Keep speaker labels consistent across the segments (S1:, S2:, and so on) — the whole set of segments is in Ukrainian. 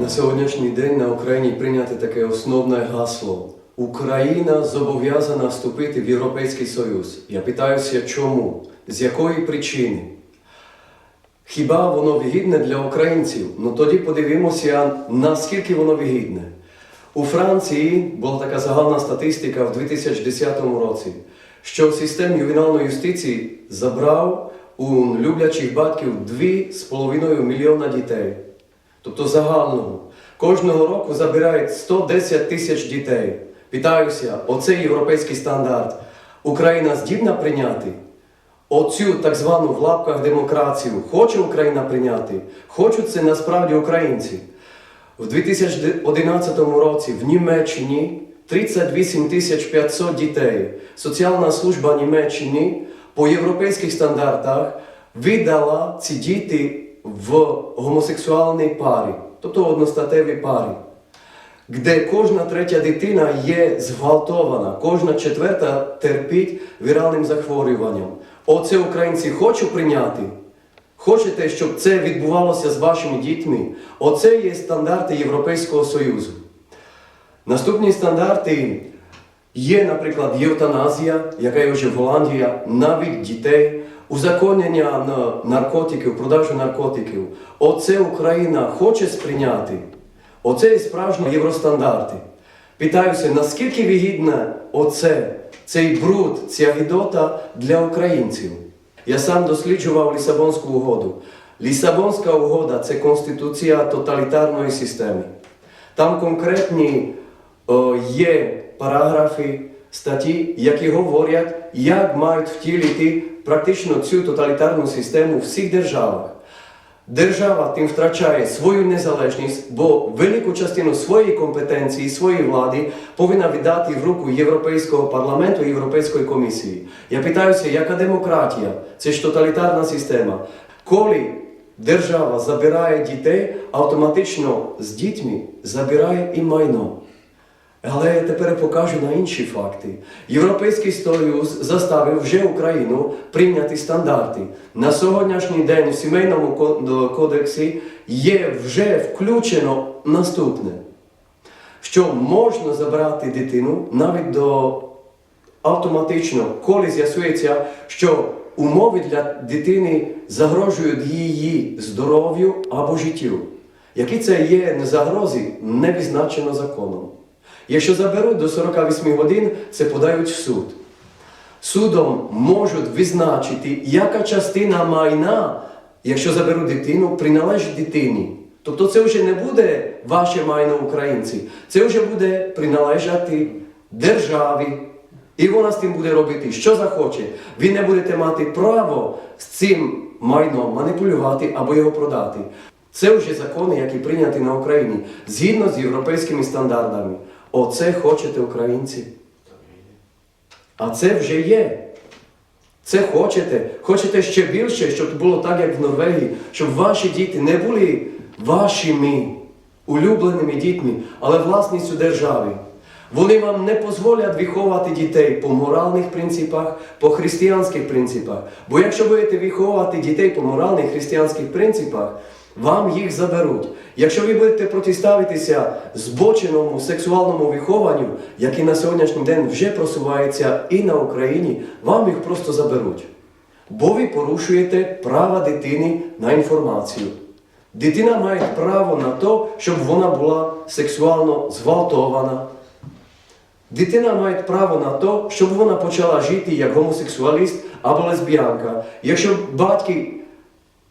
S1: На сьогоднішній день на Україні прийняти таке основне гасло. Україна зобов'язана вступити в Європейський Союз. Я питаюся, чому? З якої причини? Хіба воно вигідне для українців? Ну тоді подивимося, наскільки воно вигідне. У Франції була така загальна статистика в 2010 році, що систем ювенальної юстиції забрав у люблячих батьків 2,5 мільйона дітей. Тобто загального. Кожного року забирають 110 тисяч дітей. Питаюся, оцей європейський стандарт Україна здібна прийняти? Оцю так звану в лапках демократію хоче Україна прийняти? Хочуть це насправді українці. В 2011 році в Німеччині 38 тисяч 500 дітей. Соціальна служба Німеччини по європейських стандартах видала ці діти в гомосексуальній парі, тобто одностатевій парі, де кожна третя дитина є зґвалтована, кожна четверта терпить віральним захворюванням. Оце українці хочуть прийняти. Хочете, щоб це відбувалося з вашими дітьми? Оце є стандарти Європейського Союзу. Наступні стандарти є, наприклад, євтаназія, яка є вже в Голландії, навіть дітей, узаконення наркотиків, продажу наркотиків. Оце Україна хоче сприйняти. Оце є справжні євростандарти. Питаюся, наскільки вигідна оце, цей бруд, ця гідота для українців? Я сам досліджував Лісабонську угоду. Лісабонська угода це конституція тоталітарної системи. Там конкретні о, є параграфи, статті, які говорять, як мають втілити практично цю тоталітарну систему всіх державах. Держава тим втрачає свою незалежність, бо велику частину своєї компетенції, своєї влади повинна віддати в руку Європейського парламенту і Європейської комісії. Я питаюся, яка демократія? Це ж тоталітарна система. Коли держава забирає дітей, автоматично з дітьми забирає і майно. Але я тепер покажу на інші факти. Європейський Союз заставив вже Україну прийняти стандарти. На сьогоднішній день в сімейному кодексі є вже включено наступне, що можна забрати дитину навіть до автоматично, коли з'ясується, що умови для дитини загрожують її здоров'ю або життю. Які це є загрози, не відзначено законом. Якщо заберуть до 48 годин, це подають в суд. Судом можуть визначити, яка частина майна, якщо заберуть дитину, приналежить дитині. Тобто це вже не буде ваше майно українці, це вже буде приналежати державі. І вона з тим буде робити, що захоче. Ви не будете мати право з цим майном маніпулювати або його продати. Це вже закони, які прийняті на Україні згідно з європейськими стандартами. Оце хочете українці. А це вже є. Це хочете. Хочете ще більше, щоб було так, як в Норвегії, щоб ваші діти не були вашими улюбленими дітьми, але власністю держави. Вони вам не дозволять виховувати дітей по моральних принципах, по християнських принципах. Бо якщо будете виховувати дітей по моральних християнських принципах, вам їх заберуть. Якщо ви будете протиставитися збоченому сексуальному вихованню, яке на сьогоднішній день вже просувається і на Україні, вам їх просто заберуть. Бо ви порушуєте право дитини на інформацію. Дитина має право на те, щоб вона була сексуально зґвалтована. Дитина має право на те, щоб вона почала жити як гомосексуаліст або лесбіянка. Якщо батьки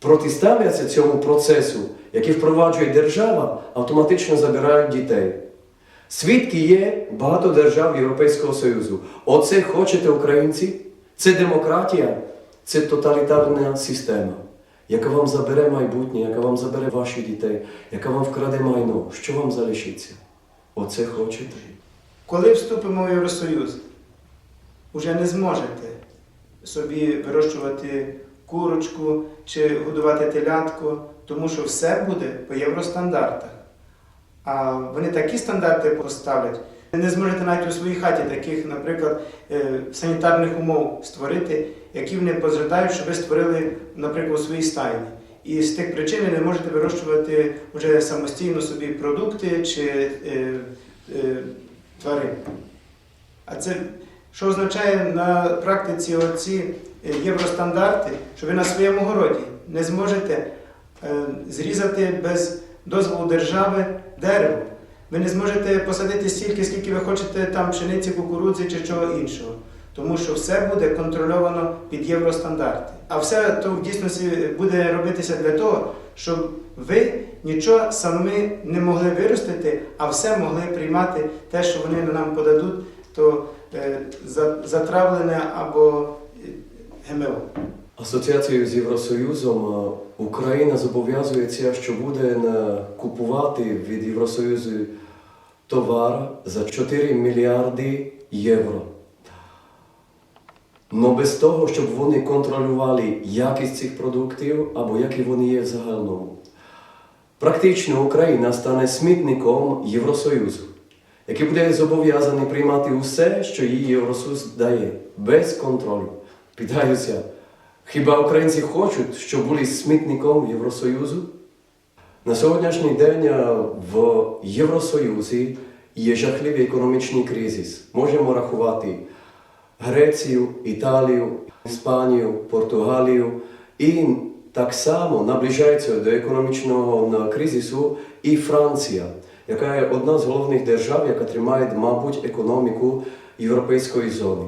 S1: протиставляться цьому процесу, який впроваджує держава, автоматично забирають дітей. Свідки є багато держав Європейського Союзу. Оце хочете українці? Це демократія, це тоталітарна система, яка вам забере майбутнє, яка вам забере ваших дітей, яка вам вкраде майно. Що вам залишиться? Оце хочете?
S2: Коли вступимо в Євросоюз, уже не зможете собі вирощувати курочку чи годувати телятку, тому що все буде по євростандартах. А вони такі стандарти поставлять. Не зможете навіть у своїй хаті таких, наприклад, е, санітарних умов створити, які вони пожадають, щоб ви створили, наприклад, у своїй стайні. і з тих причин не можете вирощувати вже самостійно собі продукти чи е, е, тварин. А це що означає на практиці оці євростандарти, що ви на своєму городі не зможете е, зрізати без дозволу держави дерево. Ви не зможете посадити стільки, скільки ви хочете там пшениці, кукурудзи чи чого іншого. Тому що все буде контрольовано під євростандарти. А все то в дійсності буде робитися для того, щоб ви нічого самі не могли виростити, а все могли приймати те, що вони нам подадуть, то е, затравлене або е, ГМО.
S1: Асоціацією з Євросоюзом е, Україна зобов'язується, що буде купувати від Євросоюзу товар за 4 мільярди євро. Но без того, щоб вони контролювали якість цих продуктів або які вони є в загальному. Практично Україна стане смітником Євросоюзу, який буде зобов'язаний приймати усе, що їй Євросоюз дає, без контролю. Питаюся, хіба українці хочуть, щоб були смітником Євросоюзу? На сьогоднішній день в Євросоюзі є жахливий економічний кризис. Можемо рахувати Грецію, Італію, Іспанію, Португалію і так само наближається до економічного кризису і Франція, яка є одна з головних держав, яка тримає, мабуть, економіку європейської зони.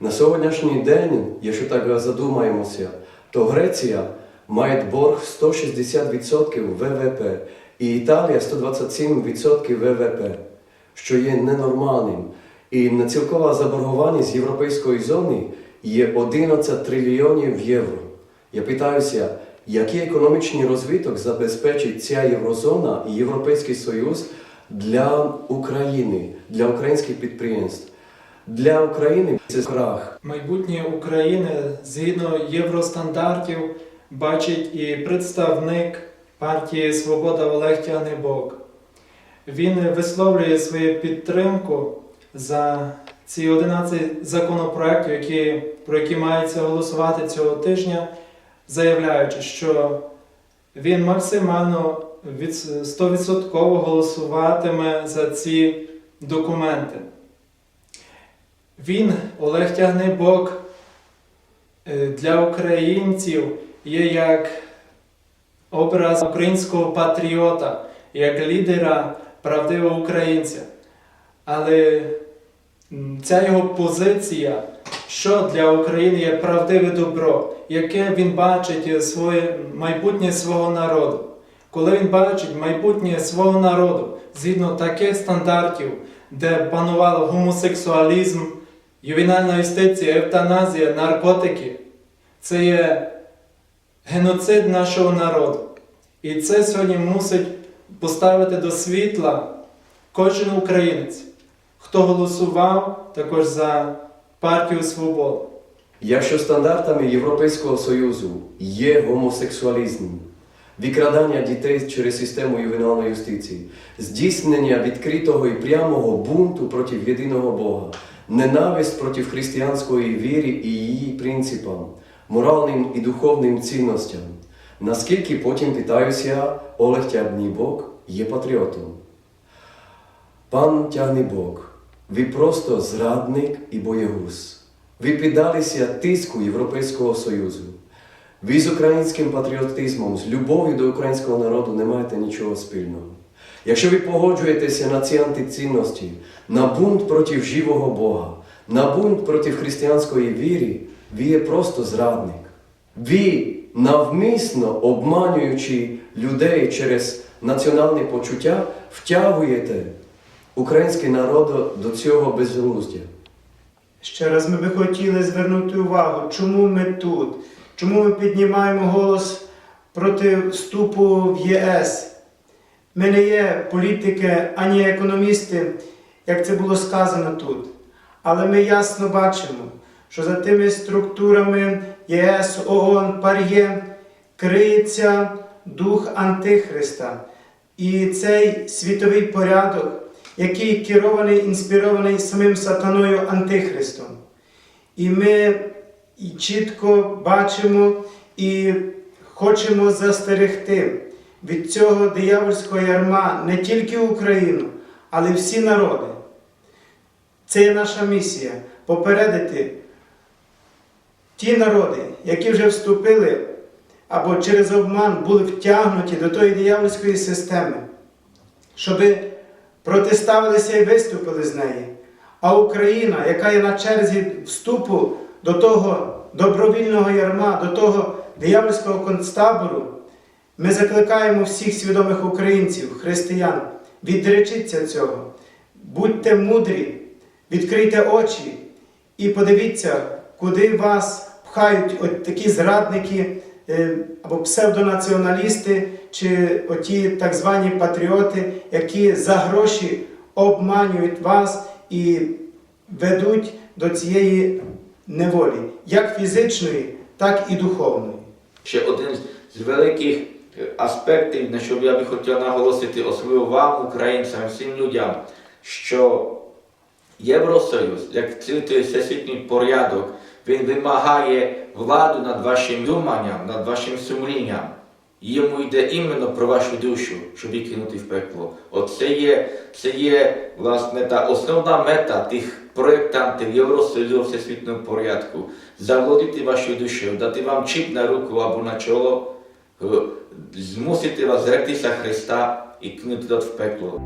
S1: На сьогоднішній день, якщо так задумаємося, то Греція має борг 160% ВВП і Італія 127% ВВП, що є ненормальним. І цілкова заборгованість європейської зони є 11 трильйонів євро. Я питаюся, який економічний розвиток забезпечить ця єврозона і Європейський Союз для України, для українських підприємств. Для України це крах.
S3: Майбутнє України згідно євростандартів бачить і представник партії Свобода Олег Тягнебок. Він висловлює свою підтримку за ці 11 законопроєктів, які, про які мається голосувати цього тижня, заявляючи, що він максимально від 100% голосуватиме за ці документи. Він, Олег Тягнебок, е, для українців є як образ українського патріота, як лідера правдивого українця. Але ця його позиція, що для України є правдиве добро, яке він бачить своє майбутнє свого народу. Коли він бачить майбутнє свого народу згідно таких стандартів, де панувало гомосексуалізм, ювенальна юстиція, евтаназія, наркотики, це є геноцид нашого народу. І це сьогодні мусить поставити до світла кожен українець, хто голосував також за партію Свобода.
S1: Якщо стандартами Європейського Союзу є гомосексуалізм, викрадання дітей через систему ювенальної юстиції, здійснення відкритого і прямого бунту проти єдиного Бога, ненависть проти християнської віри і її принципам, моральним і духовним цінностям, наскільки потім питаюся, Олег Тягнібок є патріотом. Пан Тягнибок, ви просто зрадник і боєгуз. Ви піддалися тиску Європейського Союзу. Ви з українським патріотизмом, з любов'ю до українського народу не маєте нічого спільного. Якщо ви погоджуєтеся на ці антицінності, на бунт проти живого Бога, на бунт проти християнської віри, ви є просто зрадник. Ви навмисно обманюючи людей через національне почуття, втягуєте український народ до цього безглуздя.
S2: Ще раз ми би хотіли звернути увагу, чому ми тут, чому ми піднімаємо голос проти вступу в ЄС. Ми не є політики ані економісти, як це було сказано тут. Але ми ясно бачимо, що за тими структурами ЄС, ООН, ПАРЄ криється дух Антихриста. І цей світовий порядок, який керований, інспірований самим сатаною Антихристом. І ми чітко бачимо і хочемо застерегти від цього диявольського ярма не тільки Україну, але й всі народи. Це є наша місія попередити ті народи, які вже вступили або через обман були втягнуті до тої диявольської системи, щоби протиставилися і виступили з неї. А Україна, яка є на черзі вступу до того добровільного ярма, до того диявольського концтабору, ми закликаємо всіх свідомих українців, християн, відречіться цього, будьте мудрі, відкрийте очі і подивіться, куди вас пхають от такі зрадники е, або псевдонаціоналісти, чи оті так звані патріоти, які за гроші обманюють вас і ведуть до цієї неволі, як фізичної, так і духовної.
S4: Ще один з великих аспектів, на що я би хотів наголосити, особливо вам, українцям, всім людям, що Євросоюз, як цілий всесвітній порядок, він вимагає владу над вашим думанням, над вашим сумлінням. Йому йде іменно про вашу душу, щоб її кинути в пекло. Оце є, це є власне та основна мета тих проєктантів Євросоюзу всесвітнього порядку. Заволодіти вашу душу, дати вам чіп на руку або на чоло, е, змусити вас зректися Христа і кинути в пекло.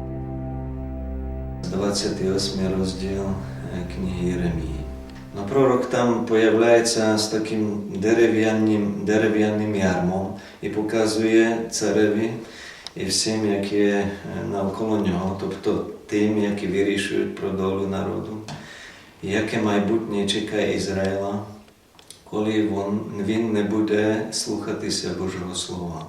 S5: 28 розділ е, книги Єремії. No prorok tam pojawiaється z takim дерев'яним, дерев'яним ярмом і показує цареві і всім, які є навколо нього, тобто тим, які вирішують про долю народу, яке майбутнє чекає Ізраїла, коли він, не буде слухатися Божого Слова.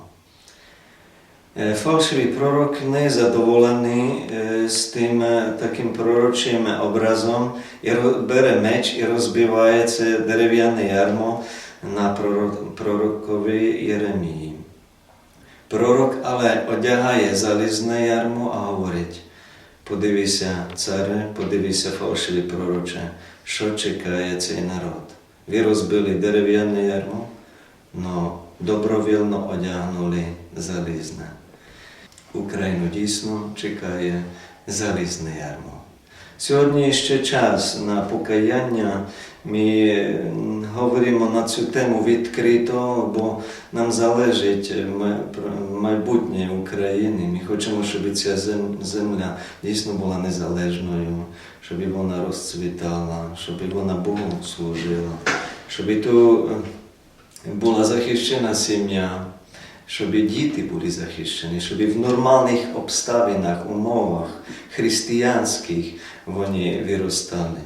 S5: E, Fałszywy prorok niezadowolony e, z tym e, takim proroczym obrazem i ro- bere mecz i rozbiwaje це дерев'яне ярмо на пророк- пророкові Єремії. Пророк але одягає залізне ярмо, а говорить, подивися, царе, подивися, фалшивий пророче, що чекає цей народ. Ви розбили дерев'яне ярмо, но добровільно одягнули залізне. Україну дійсно чекає залізне ярмо. Сьогодні ще час на покаяння. Ми говоримо на цю тему відкрито, бо нам залежить майбутнє України. Ми хочемо, щоб ця земля дійсно була незалежною, щоб вона розцвітала, щоб вона Богу служила, щоб тут е, була захищена сім'я, щоб діти були захищені, щоб в нормальних обставинах, умовах християнських вони виростали.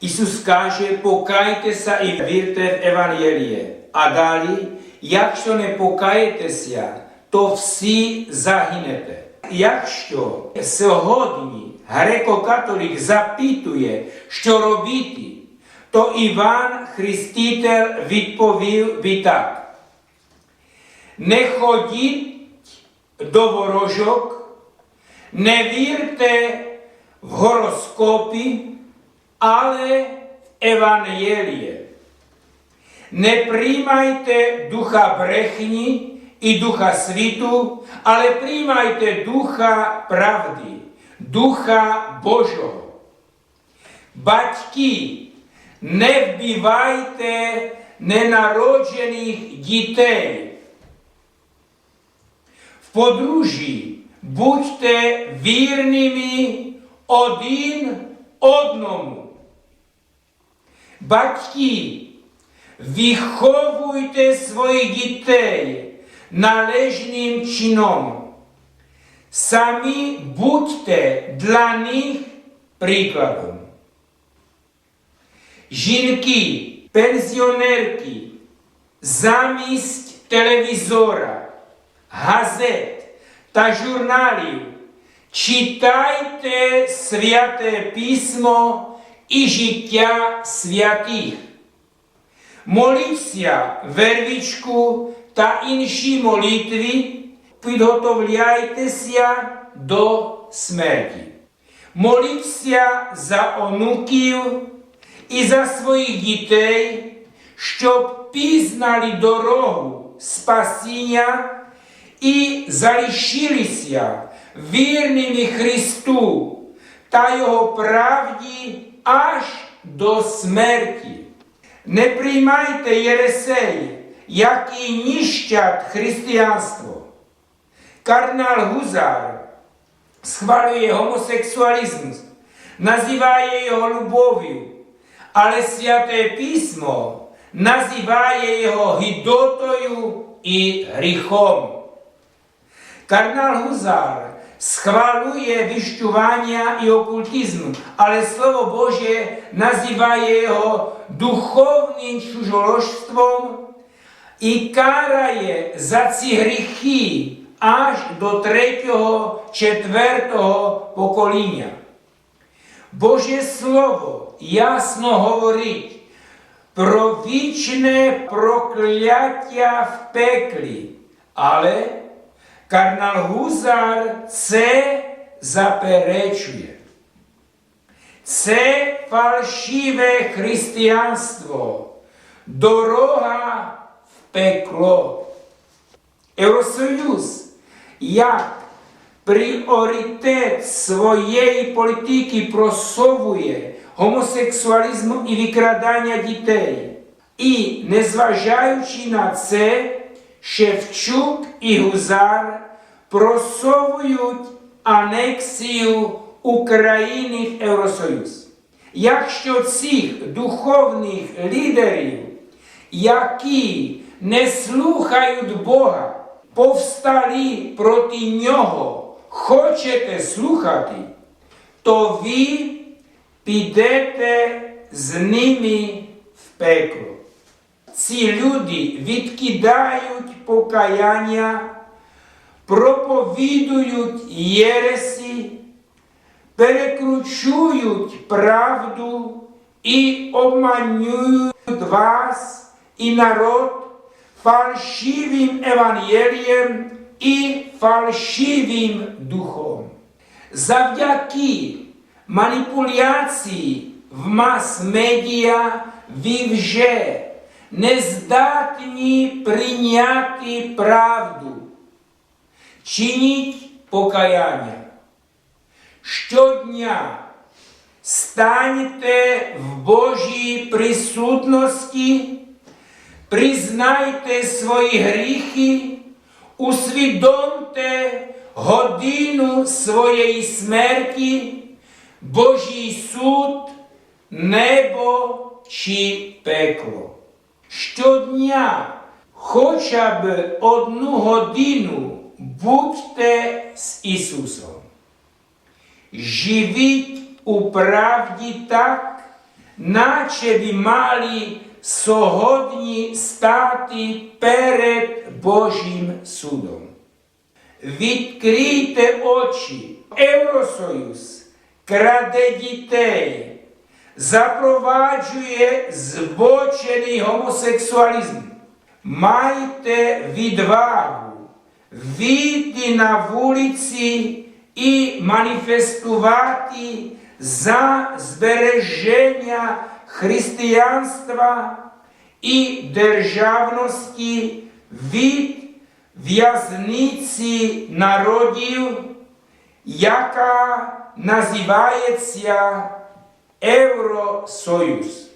S6: Ісус каже, покайтеся і вірте в Евангеліє. А далі, якщо не покаєтеся, то всі загинете. Якщо сьогодні греко-католик запитує, що робити, то Іван Хреститель відповів би так. Не ходіть до ворожок, не вірте в гороскопі, але в Евангеліє. Не приймайте духа брехні і духа світу, але приймайте духа правди, духа Божого. Батьки, не вбивайте ненароджених дітей. В подружжі будьте вірними один одному. Батьки, виховуйте своїх дітей належним чином. Самі будьте для них прикладом. Жінки, пенсіонерки, замість телевізора, газет та журналів читайте святе письмо і життя святих. Моліться вервічку та інші молитви, підготовляйтеся до смерті. Моліться за онуків і за своїх дітей, щоб пізнали дорогу спасіння і залишилися вірними Христу та Його правді аж до смерті. Не приймайте єресеї, які ніщать християнство. Кардинал Гузар схвалює гомосексуалізм, називає його любов'ю, але святе письмо називає його гідотою і гріхом. Кардинал Гузар схвалює віщування і окультизм, але Слово Боже називає його духовним чужоложством і карає за ці гріхи аж до третього, четвертого покоління. Боже Слово ясно говорить про вічне прокляття в пеклі, але Кардинал Гузар це заперечує. Це фальшиве християнство, дорога в пекло. Євросоюз як пріоритет своєї політики просовує гомосексуалізм і викрадання дітей. І, незважаючи на це, Шевчук і Гузар просовують анексію України в Євросоюз. Якщо цих духовних лідерів, які не слухають Бога, повстали проти нього, хочете слухати, то ви підете з ними в пекло. Ці люди відкидають покаяння, проповідують єресі, перекручують правду і обманюють вас і народ фальшивим Евангелієм і фальшивим духом. Завдяки маніпуляції в мас-медіа ви вже не здатні прийняти правду. Чиніть покаяння. Щодня станьте в Божій присутності, признайте свої гріхи, усвідомте годину своєї смерті, Божий суд, небо чи пекло. Щодня хоча б одну годину будьте з Ісусом. Живіть у правді так, наче ви мали сьогодні стати перед Божим судом. Відкрийте очі, Євросоюз краде дітей, запроваджує збочений гомосексуалізм. Майте відвагу вийти на вулиці і маніфестувати за збереження християнства і державності від в'язниці народів, яка називається Євросоюз.